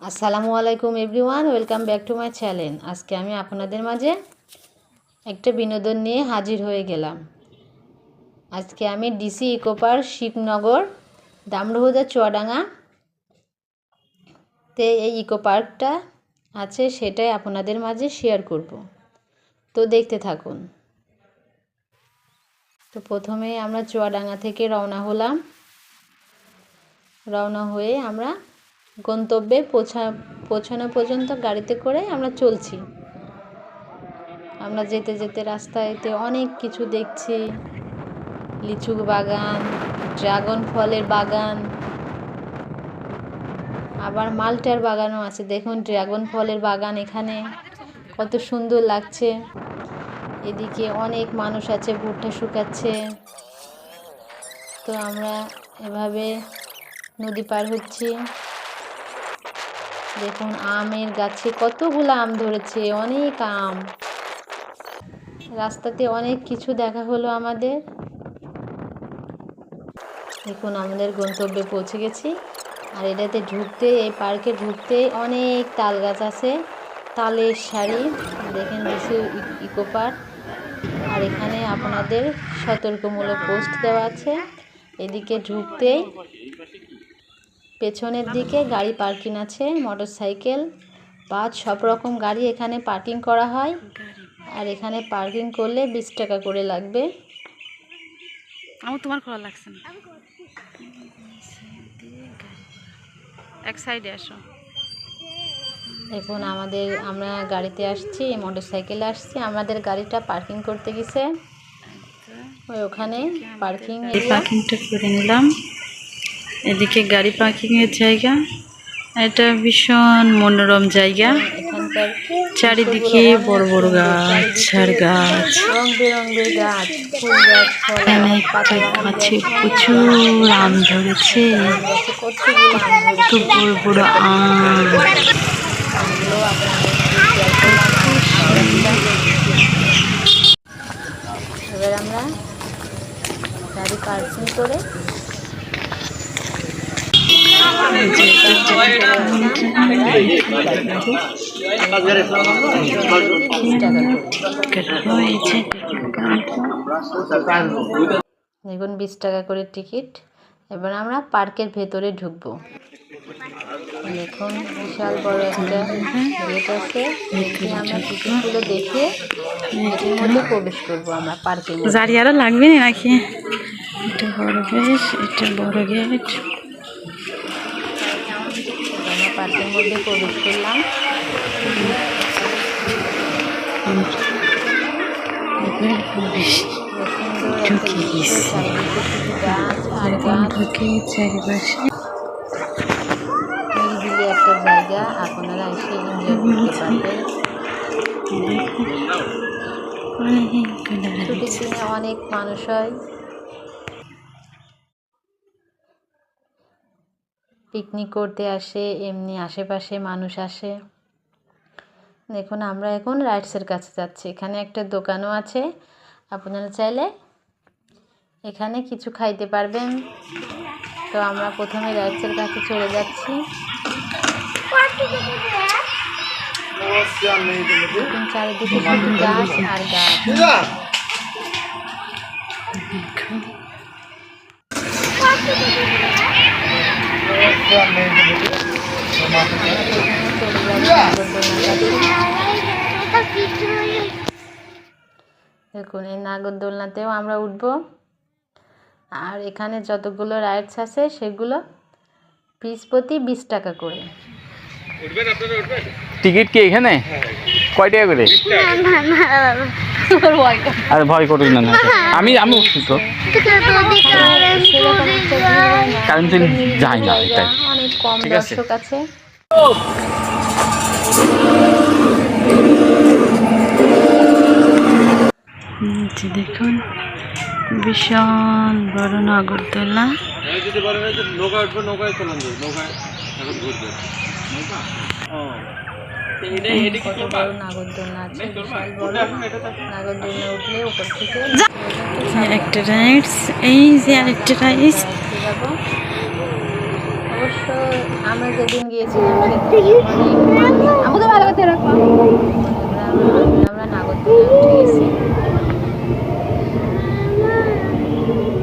আসসালামু আলাইকুম everyone, welcome back to my channel. আজকে আমি আপনাদের মাঝে একটা বিনোদন নিয়ে হাজির হয়ে গেলাম। আজকে আমি DC eco park Shibnagar Damurhuda Chuadanga তে এই ইকো পার্কটা আছে, সেটাই আপনাদের মাঝে শেয়ার করব। তো দেখতে থাকুন। তো প্রথমে আমরা চুয়াডাঙ্গা থেকে রওনা হলাম। রওনা হয়ে আমরা গন্তব্যে পৌঁছা, পৌঁছানো পর্যন্ত গাড়িতে করে আমরা চলছি। আমরা যেতে যেতে রাস্তায়তে অনেক কিছু দেখছি। লিচু বাগান, ড্রাগন ফলের বাগান, আবার মালটার বাগানও আছে। দেখুন ড্রাগন ফলের বাগান এখানে, কত সুন্দর লাগছে। এদিকে অনেক মানুষ আছে, ভুট্টা শুকাচ্ছে। তো আমরা এভাবে নদী পার হচ্ছি। দেখুন, আমের গাছে কতগুলো আম ধরেছে, অনেক আম। রাস্তাতে অনেক কিছু দেখা হলো আমাদের। দেখুন, আমাদের গন্তব্যে পৌঁছে গেছি। আর এটাতে ঢুকতে, এই পার্কে ঢুকতে অনেক তাল গাছ আছে। তালের শাড়ি দেখেন কিছু ইকো পার্ক। আর এখানে আপনাদের সতর্কমূলক পোস্ট দেওয়া আছে। এদিকে ঢুকতেই পেছনের দিকে গাড়ি পার্কিং আছে মোটর সাইকেল বাস সব রকম গাড়ি এখানে পার্কিং করা হয়। আর এখানে পার্কিং করলে বিশ টাকা করে লাগবে। আমার তোমার খোলা লাগছে না। এক সাইডে আসো। এখন আমাদের আমরা গাড়িতে আসছি মোটর সাইকেলে আসছি। আমাদের গাড়িটা পার্কিং করতে গেছে। ওই ওখানে পার্কিং পার্কিংটা করে নিলাম। এদিকে গাড়ি পার্কিং এর জায়গা। এটা ভীষণ মনোরম জায়গা। চারিদিকে বড় বড় গাছ আর গাছ। গাছ প্রচুর আম ধরেছে। বড় বড় আম। আমরা গাড়ি পার্কিং করে দেখুন বিশ টাকা করে টিকিট। এবার আমরা পার্কের ভেতরে ঢুকবো। দেখুন বিশাল বড় একটা গেট আছে। আমরা টিকিটগুলো দেখে মধ্যে প্রবেশ করব আমরা পার্কে গাড়ি আরও লাগবে নাকি? এটা বড় গেট, এটা বড় গেট। মধ্যে প্রবেশ করলাম। ঢুকে গেছি। ঢুকে চারিপাশে নিরিবিলি একটা জায়গা আপনারা এসে এনজয় করতে পারবেন। অনেকগুলো ছুটির দিনে অনেক মানুষ হয়। পিকনিক করতে আসে, এমনি আশেপাশে মানুষ আসে। দেখুন, আমরা এখন রাইটসের কাছে যাচ্ছি। এখানে একটা দোকানও আছে। আপনারা চাইলে এখানে কিছু খাইতে পারবেন। তো আমরা প্রথমে রাইটসের কাছে চলে যাচ্ছি। চারিদিকে শুধু গাছ আর গাছ। দেখুন এই নাগরদোলনাতেও আমরা উঠব। আর এখানে যতগুলো রাইডস আছে সেগুলো পিস প্রতি বিশ টাকা করে। টিকিট কি এখানে। কয় টাকা করে? আরে ভয় করিস না না। আমি আমি উঠছি তো। যাই না এটাই। কম ঠিক আছে। দেখুন। বিশাল বড় নাগরদোলা। কত বড় নাগরদোলনা আছে বিশাল বড়। নাগরদোলনা উঠলে উপর থেকে একটা রাইডস এই যে আরেকটা রাইডস অবশ্য আমরা যেদিন গিয়েছিলাম আমাকে ভালো করতে রাখো। আমরা নাগরদোলায় উঠে গেছি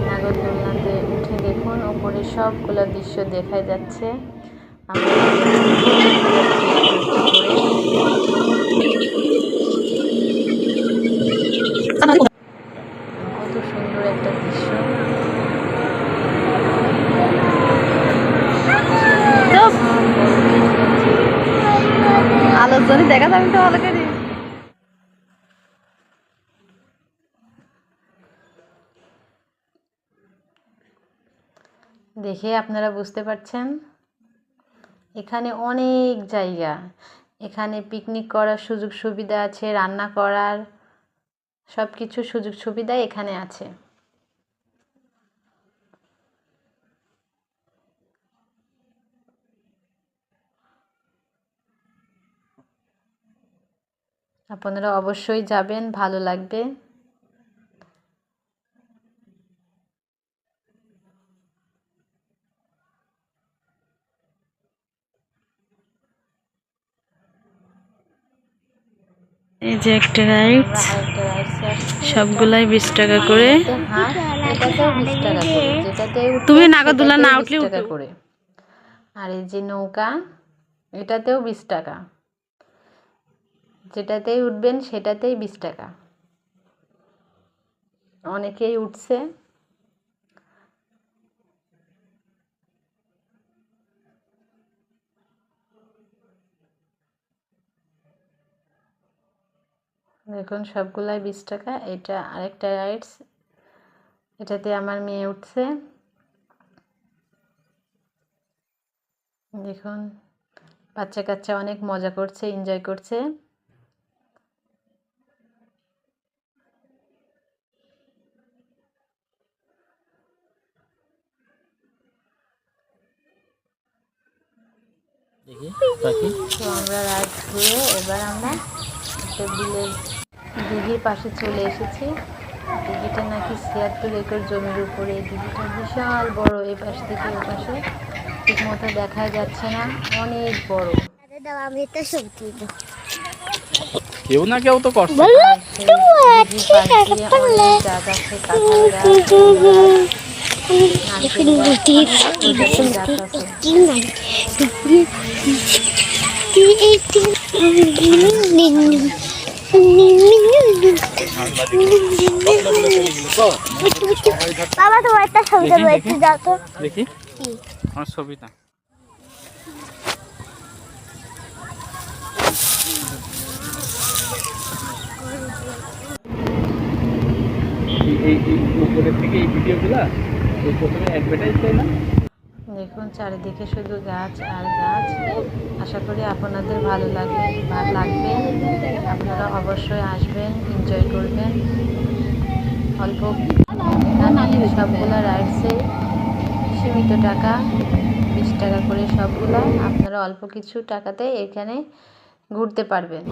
নাগরদোলনাতে উঠে দেখুন ওপরে সবগুলো দৃশ্য দেখা যাচ্ছে। আমরা কত সুন্দর একটা দৃশ্য তো ভালো দেখে আপনারা বুঝতে পারছেন? এখানে অনেক জায়গা। এখানে পিকনিক করার সুযোগ সুবিধা আছে, রান্না করার সব কিছু সুযোগ সুবিধা এখানে আছে। আপনারা অবশ্যই যাবেন ভালো লাগবে। এই যে একটা রাইডসে আসছি সবগুলাই বিশ টাকা করে। তুমি নাগরদোলা না উঠলে 20 টাকা উঠো। করে। আর এই যে নৌকা এটাতেও বিশ টাকা। যেটাতেই উঠবেন সেটাতেই বিশ টাকা। অনেকেই উঠছে। দেখুন, সবগুলাই বিশ টাকা। এটা আরেকটা রাইডস এটাতে আমার মেয়ে উঠছে। দেখুন বাচ্চা কাচ্চা অনেক মজা করছে এনজয় করছে। দেখি তো আমরা রাইড ঘুরে এবার আমরা একটা বিলের দিঘির পাশে চলে এসেছি। দিঘিটা নাকি ছিয়াত্তর একর জমির উপরে। দিঘিটা বিশাল বড় এই পাশ থেকে ও পাশে। ঠিক মতো দেখা যাচ্ছে না অনেক বড়। আমি তো সত্যি কেউ না কেউ তো করছে। বাবা তোমার একটা ছবিটা রয়েছে যাও তো। দেখি আমার ছবিটা। এই এই থেকে এই ভিডিওগুলা দেখুন, চারিদিকে শুধু গাছ আর গাছ। আশা করি আপনাদের ভালো লাগবে লাগবে। আপনারা অবশ্যই আসবেন এনজয় করবেন। অল্প সবগুলো রাইডসে সীমিত টাকা, বিশ টাকা করে সবগুলো। আপনারা অল্প কিছু টাকাতে এখানে ঘুরতে পারবেন।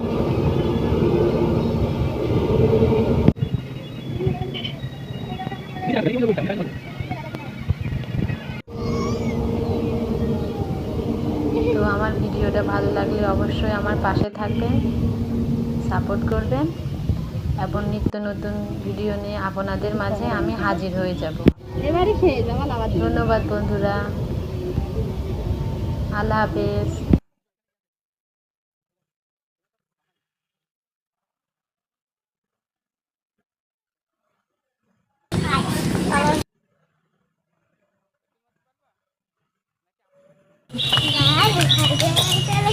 নতুন ভিডিও নিয়ে আপনাদের মাঝে আমি হাজির হয়ে যাব। ধন্যবাদ বন্ধুরা। আল্লাহ হাফেজ।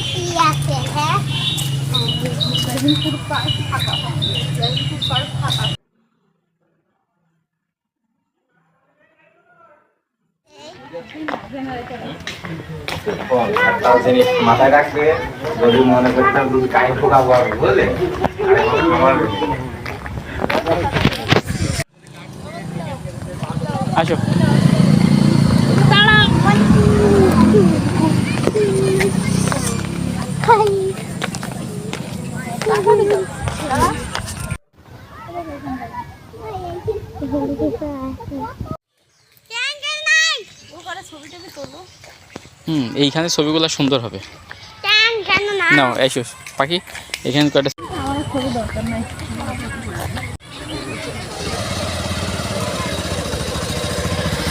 কি আছে হ্যাঁ? একটা জিনিস মাথায় রাখবে যদি মনে করতাম যদি কাহি পোকাবো আমি বুঝলে আমার আসো হুম এইখানে ছবিগুলো সুন্দর হবে। না? এসো পাখি এখানে কয়টা